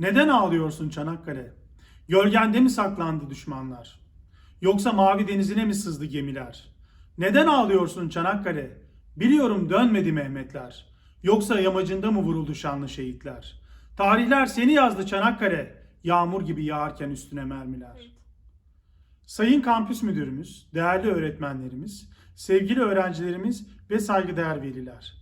Neden ağlıyorsun Çanakkale? Gölgende mi saklandı düşmanlar? Yoksa mavi denizine mi sızdı gemiler? Neden ağlıyorsun Çanakkale? Biliyorum dönmedi Mehmetler. Yoksa yamacında mı vuruldu şanlı şehitler? Tarihler seni yazdı Çanakkale. Yağmur gibi yağarken üstüne mermiler. Sayın Kampüs Müdürümüz, değerli öğretmenlerimiz, sevgili öğrencilerimiz ve saygıdeğer veliler.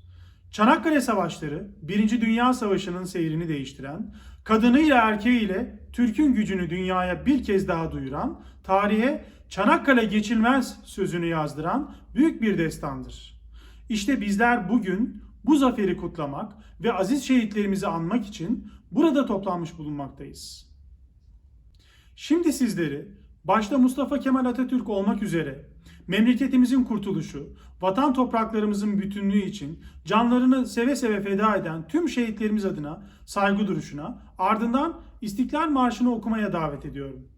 Çanakkale Savaşları, Birinci Dünya Savaşı'nın seyrini değiştiren, kadınıyla erkeğiyle Türk'ün gücünü dünyaya bir kez daha duyuran, tarihe Çanakkale geçilmez sözünü yazdıran büyük bir destandır. İşte bizler bugün bu zaferi kutlamak ve aziz şehitlerimizi anmak için burada toplanmış bulunmaktayız. Şimdi sizleri başta Mustafa Kemal Atatürk olmak üzere memleketimizin kurtuluşu, vatan topraklarımızın bütünlüğü için canlarını seve seve feda eden tüm şehitlerimiz adına saygı duruşuna, ardından İstiklal Marşı'nı okumaya davet ediyorum.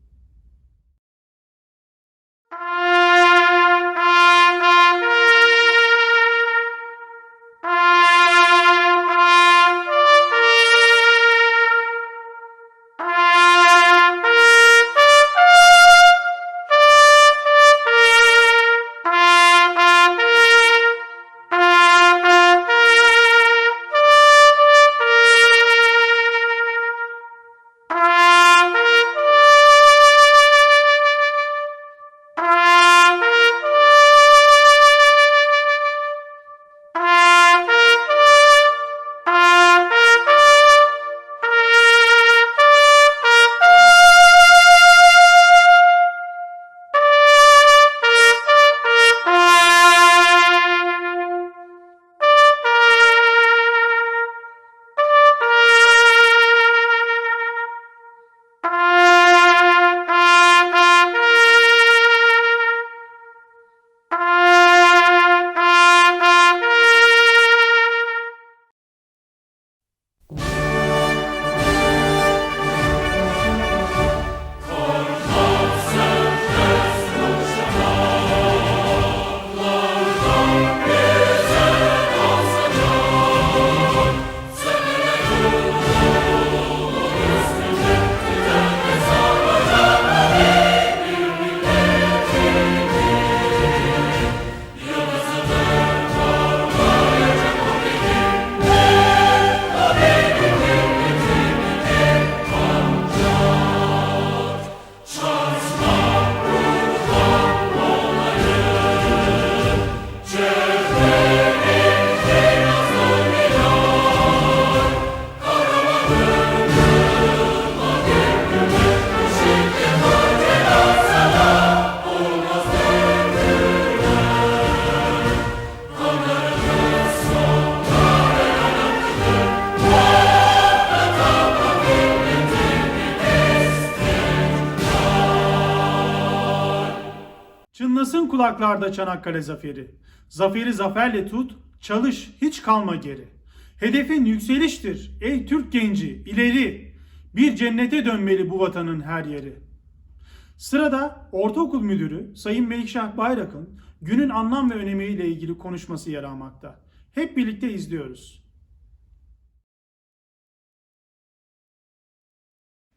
Kulaklarda Çanakkale zaferi. Zaferi zaferle tut, çalış, hiç kalma geri. Hedefin yükseliştir ey Türk genci, ileri. Bir cennete dönmeli bu vatanın her yeri. Sırada Ortaokul Müdürü Sayın Melikşah Bayrak'ın günün anlam ve önemiyle ilgili konuşması yer almakta. Hep birlikte izliyoruz.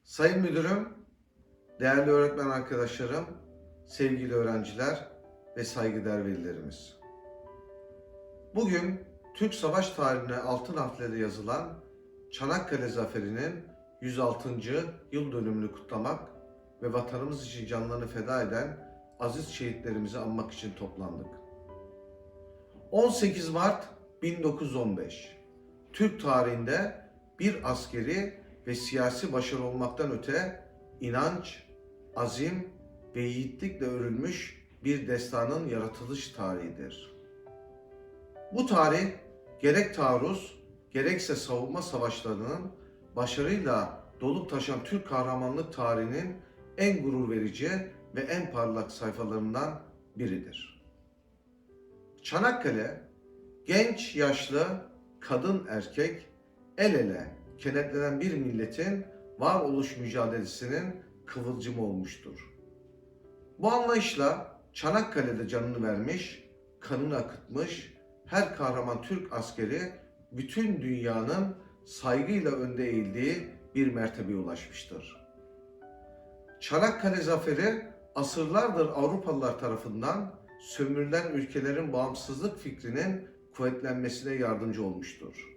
Sayın Müdürüm, değerli öğretmen arkadaşlarım, sevgili öğrenciler ve saygıdeğer velilerimiz. Bugün Türk savaş tarihine altın harfleri yazılan Çanakkale Zaferi'nin 106. yıl dönümünü kutlamak ve vatanımız için canlarını feda eden aziz şehitlerimizi anmak için toplandık. 18 Mart 1915 Türk tarihinde bir askeri ve siyasi başarı olmaktan öte inanç, azim ve yiğitlikle örülmüş bir destanın yaratılış tarihidir. Bu tarih gerek taarruz gerekse savunma savaşlarının başarıyla dolup taşan Türk kahramanlık tarihinin en gurur verici ve en parlak sayfalarından biridir. Çanakkale genç, yaşlı, kadın, erkek el ele kenetlenen bir milletin varoluş mücadelesinin kıvılcımı olmuştur. Bu anlayışla Çanakkale'de canını vermiş, kanını akıtmış her kahraman Türk askeri bütün dünyanın saygıyla önde eğildiği bir mertebeye ulaşmıştır. Çanakkale Zaferi asırlardır Avrupalılar tarafından sömürülen ülkelerin bağımsızlık fikrinin kuvvetlenmesine yardımcı olmuştur.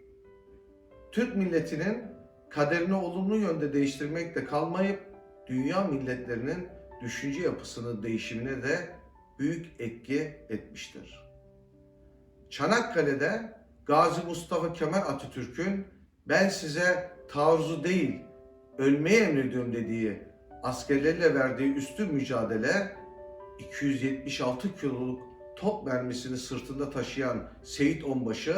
Türk milletinin kaderini olumlu yönde değiştirmekle kalmayıp dünya milletlerinin düşünce yapısının değişimine de büyük etki etmiştir. Çanakkale'de Gazi Mustafa Kemal Atatürk'ün ben size taarruzu değil ölmeye emrediyorum dediği askerlerle verdiği üstün mücadele 276 kiloluk top mermisini sırtında taşıyan Seyit Onbaşı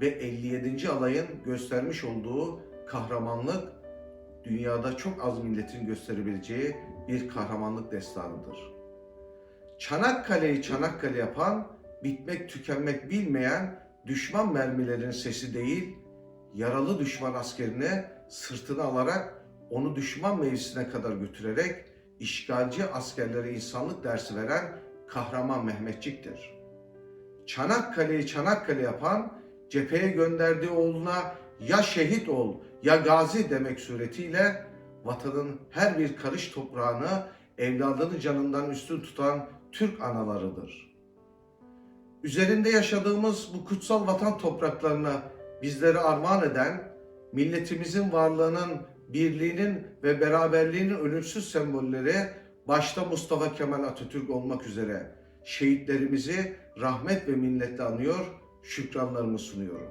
ve 57. alayın göstermiş olduğu kahramanlık dünyada çok az milletin gösterebileceği bir kahramanlık destanıdır. Çanakkale'yi Çanakkale yapan, bitmek tükenmek bilmeyen düşman mermilerin sesi değil, yaralı düşman askerini sırtına alarak onu düşman mevzisine kadar götürerek işgalci askerlere insanlık dersi veren kahraman Mehmetçik'tir. Çanakkale'yi Çanakkale yapan, cepheye gönderdiği oğluna ya şehit ol ya gazi demek suretiyle vatanın her bir karış toprağını evladını canından üstün tutan Türk analarıdır. Üzerinde yaşadığımız bu kutsal vatan topraklarına bizleri armağan eden, milletimizin varlığının, birliğinin ve beraberliğinin ölümsüz sembolleri başta Mustafa Kemal Atatürk olmak üzere şehitlerimizi rahmet ve minnetle anıyor, şükranlarımı sunuyorum.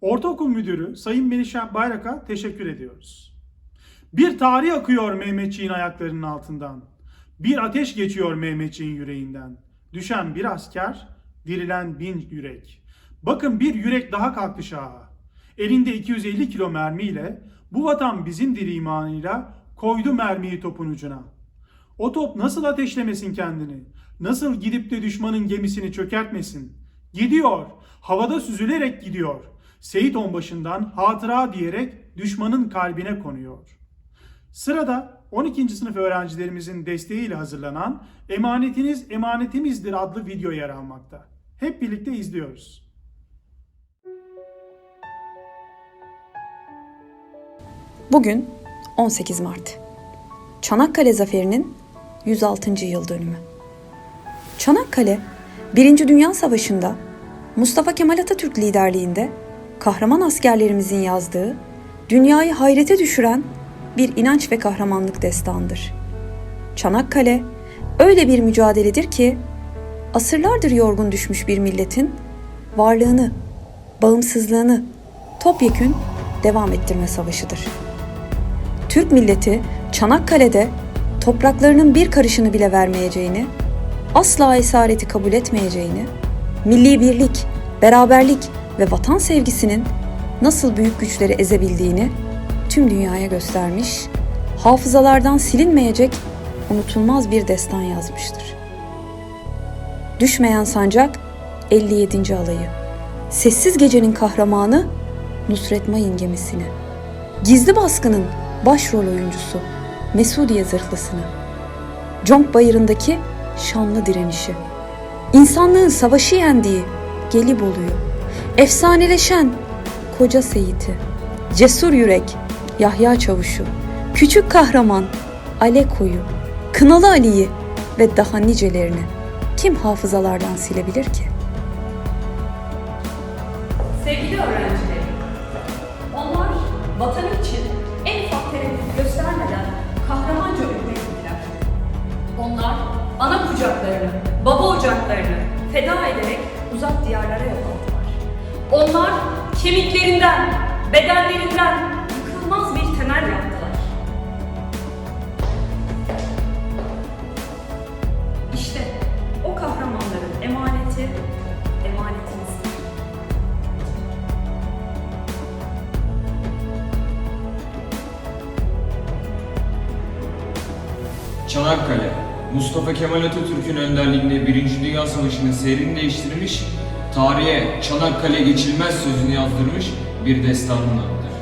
Ortaokul Müdürü Sayın Melişah Bayrak'a teşekkür ediyoruz. Bir tarih akıyor Mehmetçiğin ayaklarının altından. Bir ateş geçiyor Mehmetçiğin yüreğinden. Düşen bir asker, dirilen bin yürek. Bakın bir yürek daha kalktı şaha. Elinde 250 kilo mermiyle bu vatan bizimdir imanıyla koydu mermiyi topun ucuna. O top nasıl ateşlemesin kendini? Nasıl gidip de düşmanın gemisini çökertmesin? Gidiyor, havada süzülerek gidiyor. Seyit Onbaşı'ndan hatıra diyerek düşmanın kalbine konuyor. Sırada 12. sınıf öğrencilerimizin desteğiyle hazırlanan Emanetiniz Emanetimizdir adlı video yer almakta. Hep birlikte izliyoruz. Bugün 18 Mart. Çanakkale Zaferi'nin 106. yıl dönümü. Çanakkale, 1. Dünya Savaşı'nda Mustafa Kemal Atatürk liderliğinde kahraman askerlerimizin yazdığı, dünyayı hayrete düşüren bir inanç ve kahramanlık destanıdır. Çanakkale öyle bir mücadeledir ki asırlardır yorgun düşmüş bir milletin varlığını, bağımsızlığını topyekün devam ettirme savaşıdır. Türk milleti Çanakkale'de topraklarının bir karışını bile vermeyeceğini, asla esareti kabul etmeyeceğini, milli birlik, beraberlik ve vatan sevgisinin nasıl büyük güçleri ezebildiğini tüm dünyaya göstermiş, hafızalardan silinmeyecek unutulmaz bir destan yazmıştır. Düşmeyen sancak 57. alayı. Sessiz gecenin kahramanı Nusret Mayın gemisini. Gizli baskının başrol oyuncusu Mesudiye zırhlısını. Conk Bayırı'ndaki şanlı direnişi. İnsanlığın savaşı yendiği Gelibolu'yu. Efsaneleşen Koca Seyit'i. Cesur yürek Yahya Çavuş'u. Küçük kahraman Aleko'yu. Kınalı Ali'yi ve daha nicelerini kim hafızalardan silebilir ki? Sevgili öğrencilerim, onlar vatan için en ufak tereddüt göstermeden kahramanca gittiler. Onlar ana kucaklarını, baba ocaklarını feda ederek uzak diyarlara yol aldılar. Onlar kemiklerinden, bedenlerinden Mustafa Kemal Atatürk'ün önderliğinde Birinci Dünya Savaşı'nın seyrini değiştirmiş, tarihe Çanakkale geçilmez sözünü yazdırmış bir destanın adıdır.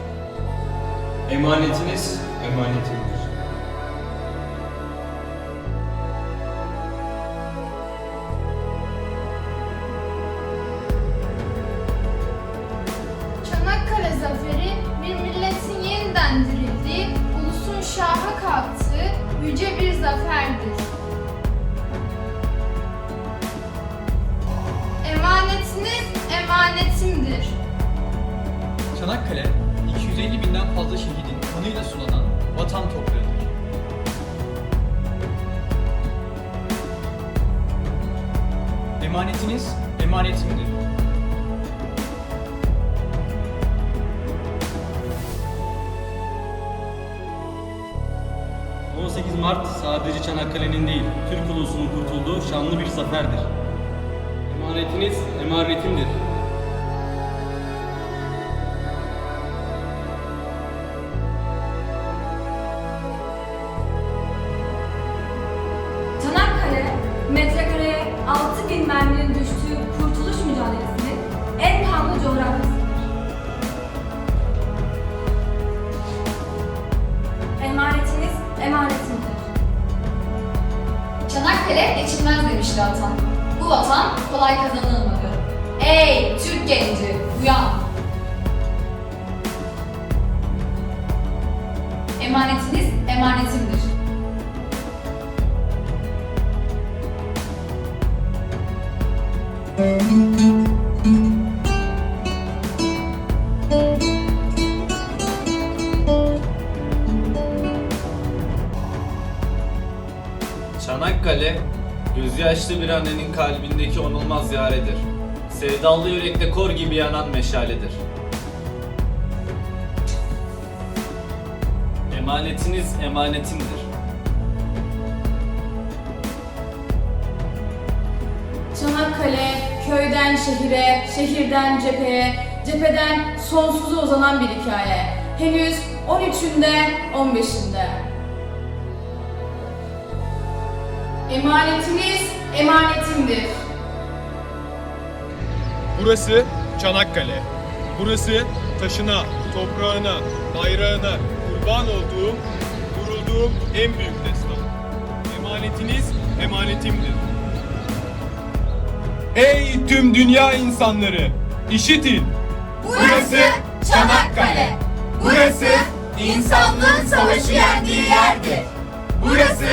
Emanetiniz emanetimdir. ...18 Mart sadece Çanakkale'nin değil, Türk ulusunun kurtulduğu şanlı bir zaferdir. Emanetiniz emanetimdir. Çanakkale, gözyaşlı bir annenin kalbindeki onulmaz yaredir. Sevdalı yürekte kor gibi yanan meşaledir. Emanetiniz emanetimdir. Köyden şehire, şehirden cepheye, cepheden sonsuza uzanan bir hikaye. Henüz 13'ünde, 15'inde. Emanetiniz emanetimdir. Burası Çanakkale. Burası taşına, toprağına, bayrağına kurban olduğum, vurulduğum en büyük destan. Emanetiniz emanetimdir. Ey tüm dünya insanları! işitin! Burası Çanakkale. Burası insanlığın savaşı yendiği yerdir. Burası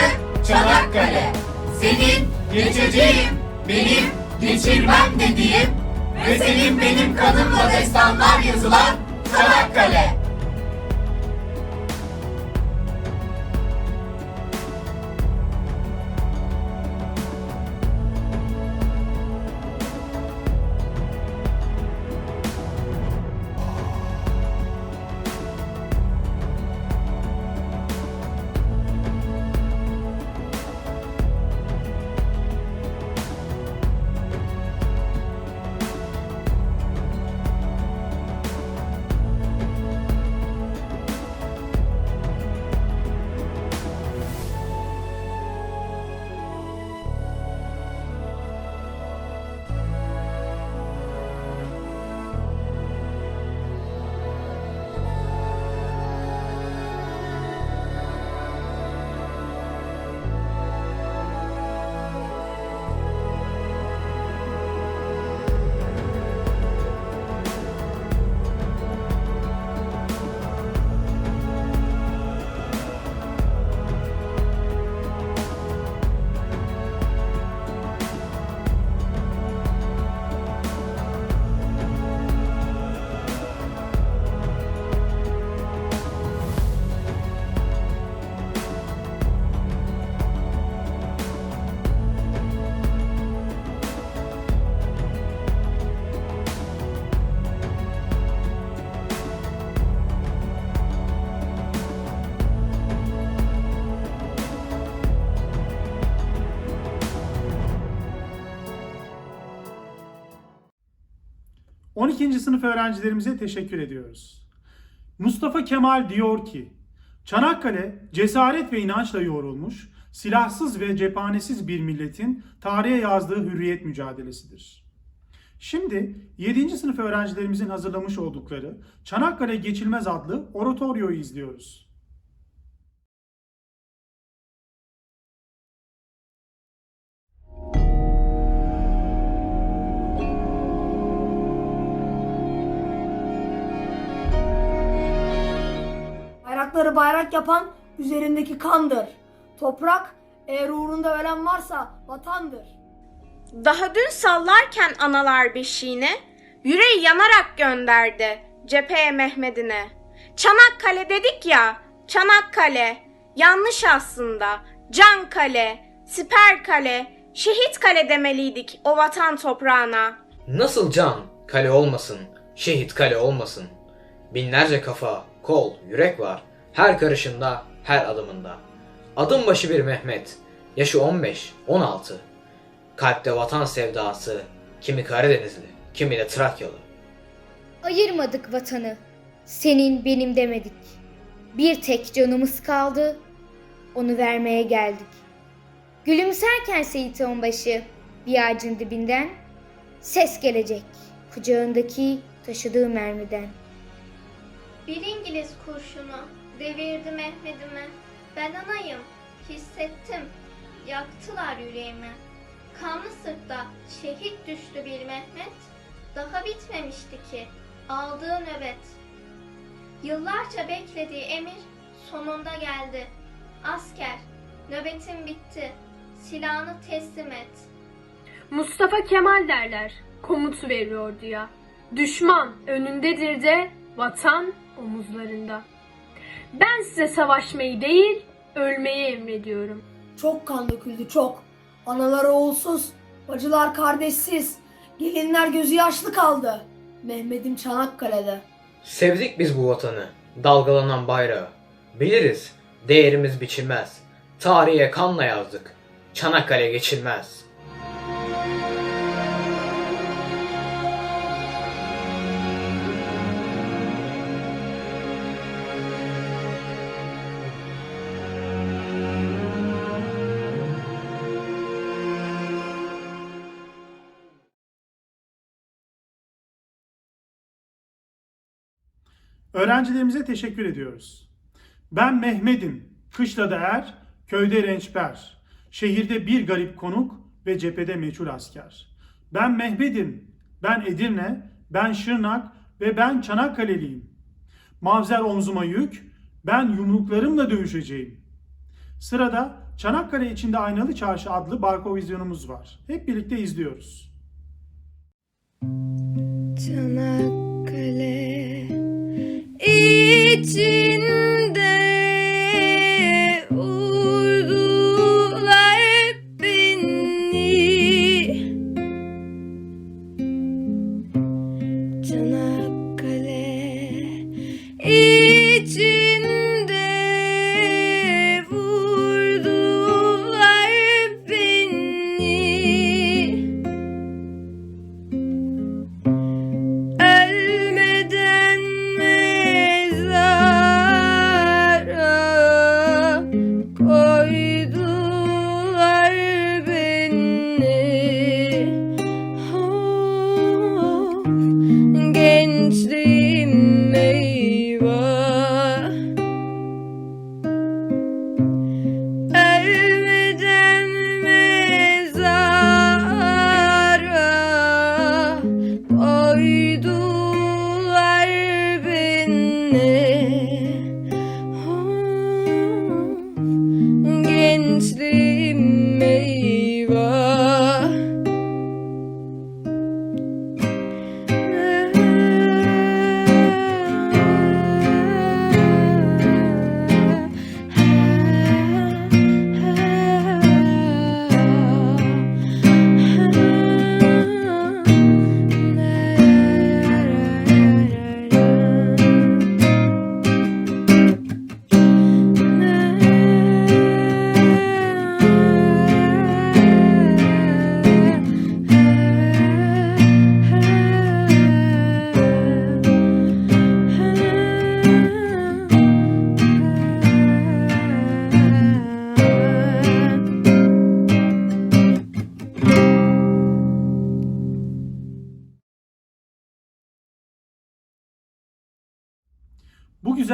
Çanakkale. Senin geçeceğim, benim geçirmem dediğim ve senin benim kanımla destanlar yazılan Çanakkale. 12. sınıf öğrencilerimize teşekkür ediyoruz. Mustafa Kemal diyor ki, Çanakkale cesaret ve inançla yoğrulmuş, silahsız ve cephanesiz bir milletin tarihe yazdığı hürriyet mücadelesidir. Şimdi 7. sınıf öğrencilerimizin hazırlamış oldukları Çanakkale Geçilmez adlı oratoryoyu izliyoruz. Toprakları bayrak yapan üzerindeki kandır. Toprak eğer uğrunda ölen varsa vatandır. Daha dün sallarken analar beşiğine, yüreği yanarak gönderdi cepheye Mehmet'ine. Çanakkale dedik ya, Çanakkale, yanlış aslında, can kale, siper kale, şehit kale demeliydik o vatan toprağına. Nasıl can kale olmasın, şehit kale olmasın. Binlerce kafa, kol, yürek var. Her karışında, her adımında. Adım başı bir Mehmet. Yaşı 15, 16. Kalpte vatan sevdası. Kimi Karadenizli, kimi de Trakyalı. Ayırmadık vatanı. Senin benim demedik. Bir tek canımız kaldı. Onu vermeye geldik. Gülümserken Seyit Onbaşı bir ağacın dibinden ses gelecek kucağındaki taşıdığı mermiden. Bir İngiliz kurşunu devirdi Mehmet'imi. Ben anayım, hissettim. Yaktılar yüreğimi. Kanlı sırtta şehit düştü bir Mehmet. Daha bitmemişti ki aldığı nöbet. Yıllarca beklediği emir sonunda geldi. Asker, nöbetin bitti. Silahını teslim et. Mustafa Kemal derler. Komut veriyordu ya. Düşman önündedir de vatan omuzlarında. Ben size savaşmayı değil, ölmeyi emrediyorum. Çok kan döküldü çok. Analar oğulsuz, bacılar kardeşsiz, gelinler gözü yaşlı kaldı. Mehmet'im Çanakkale'de. Sevdik biz bu vatanı, dalgalanan bayrağı. Biliriz, değerimiz biçilmez. Tarihe kanla yazdık. Çanakkale geçilmez. Öğrencilerimize teşekkür ediyoruz. Ben Mehmet'im, kışlada er, köyde rençber, şehirde bir garip konuk ve cephede meçhul asker. Ben Mehmet'im, ben Edirne, ben Şırnak ve ben Çanakkale'liyim. Mavzer omzuma yük, ben yumruklarımla dövüşeceğim. Sırada Çanakkale içinde Aynalı Çarşı adlı barkovizyonumuz var. Hep birlikte izliyoruz. Çanakkale içinde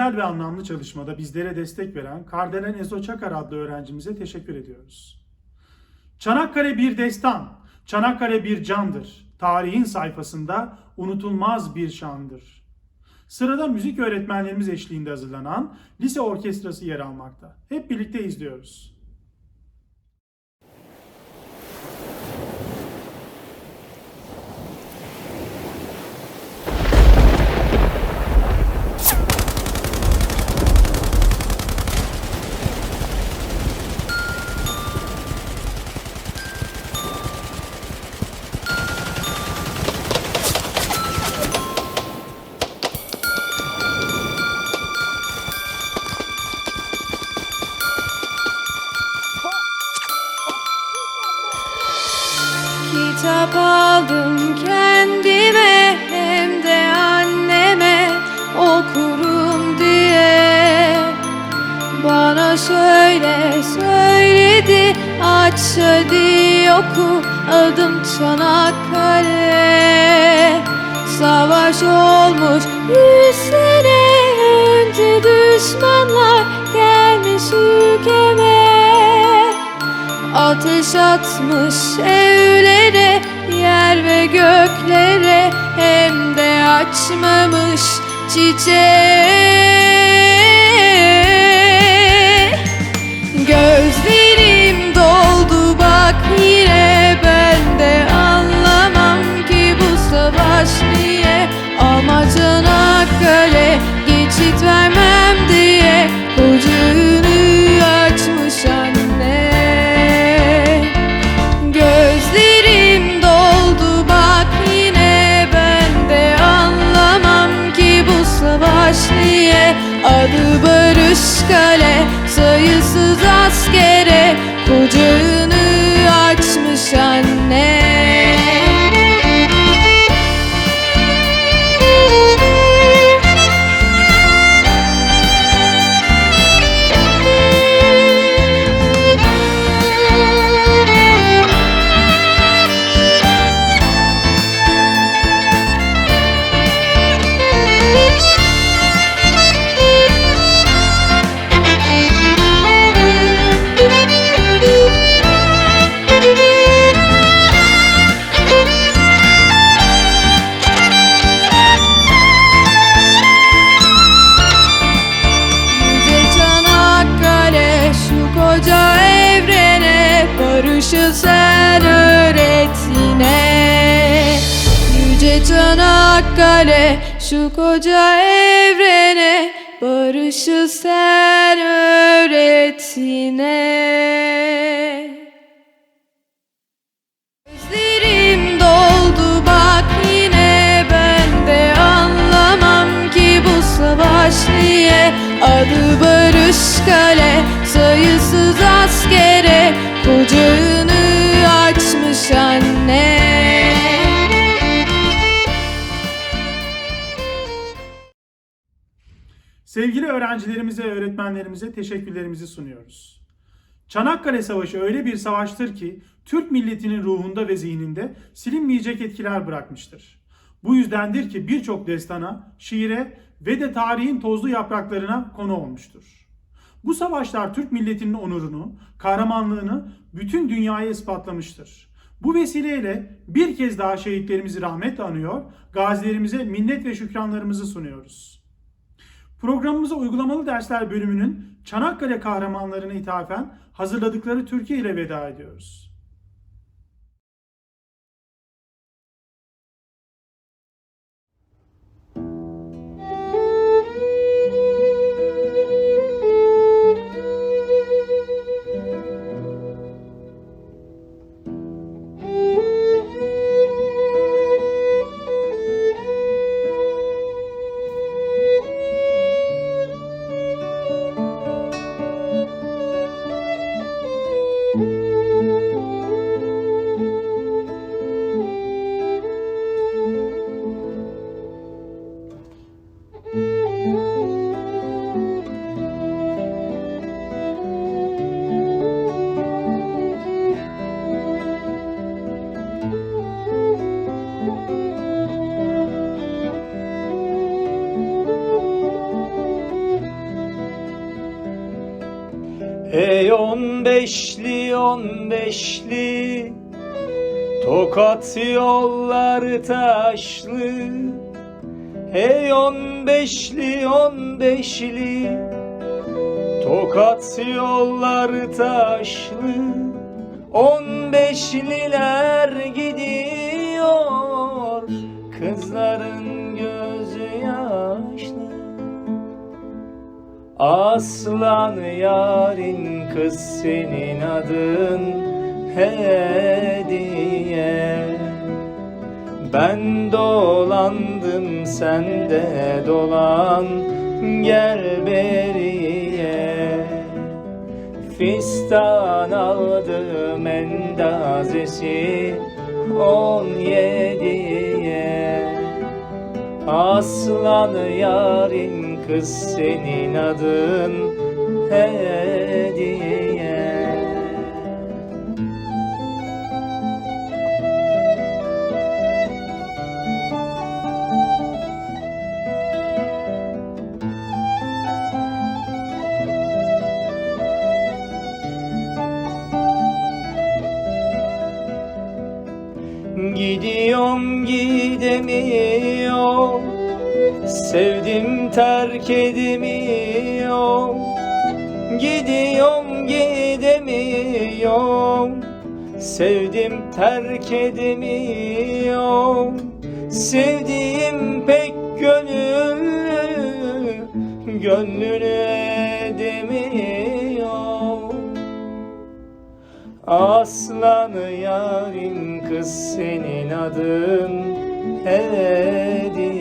Güzel ve anlamlı çalışmada bizlere destek veren Kardelen Ezo Çakar adlı öğrencimize teşekkür ediyoruz. Çanakkale bir destan, Çanakkale bir candır. Tarihin sayfasında unutulmaz bir şandır. Sırada müzik öğretmenlerimiz eşliğinde hazırlanan lise orkestrası yer almakta. Hep birlikte izliyoruz. Ateş atmış evlere, yer ve göklere Hem de açmamış çiçeği Adı Barış Kale sayısız askere Kucağını Kale sayısız askere Kucağını açmış anne Sevgili öğrencilerimize öğretmenlerimize teşekkürlerimizi sunuyoruz. Çanakkale Savaşı öyle bir savaştır ki Türk milletinin ruhunda ve zihninde silinmeyecek etkiler bırakmıştır. Bu yüzdendir ki birçok destana, şiire ve de tarihin tozlu yapraklarına konu olmuştur. Bu savaşlar Türk milletinin onurunu, kahramanlığını bütün dünyaya ispatlamıştır. Bu vesileyle bir kez daha şehitlerimizi rahmetle anıyor, gazilerimize minnet ve şükranlarımızı sunuyoruz. Programımıza uygulamalı dersler bölümünün Çanakkale kahramanlarına ithafen hazırladıkları Türkiye ile veda ediyoruz. On beşli on beşli. Tokat yolları taşlı. Hey on beşli on beşli. Tokat yollar taşlı. On beşliler gidiyor. Kızların gözü yaşlı. Aslan yarin kız senin adın hediye. Ben dolandım sen de dolan gel beriye. Fistan aldım endazesi on yediye. Aslan yarim kız senin adın hediye. Gidiyorum gidemiyorum. Sevdim terk edemiyorum Gidiyorum gidemiyorum. Sevdim terk edemiyorum. Sevdiğim pek gönüllü Gönlünü edemiyorum. Aslan yarim kız senin adın hediye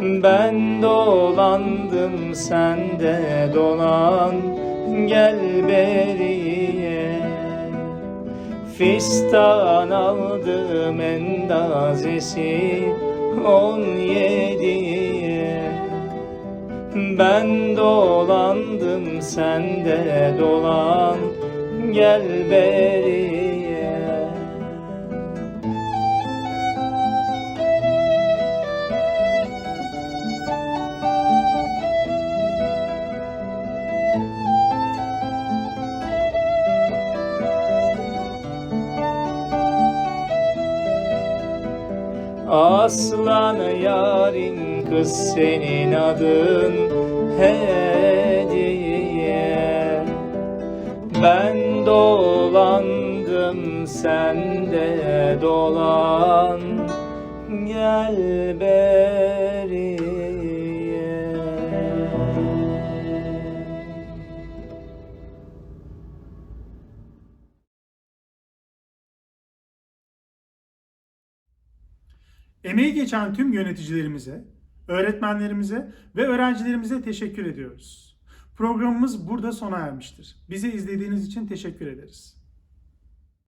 Ben dolandım sen de dolan. Gel beriye. Fistan aldım endazesi on yediye. Ben dolandım sen de dolan. Gel beriye Aslan yarim kız senin adın hediye. Ben dolandım sen de dolan. Gel Geçen tüm yöneticilerimize, öğretmenlerimize ve öğrencilerimize teşekkür ediyoruz. Programımız burada sona ermiştir. Bizi izlediğiniz için teşekkür ederiz.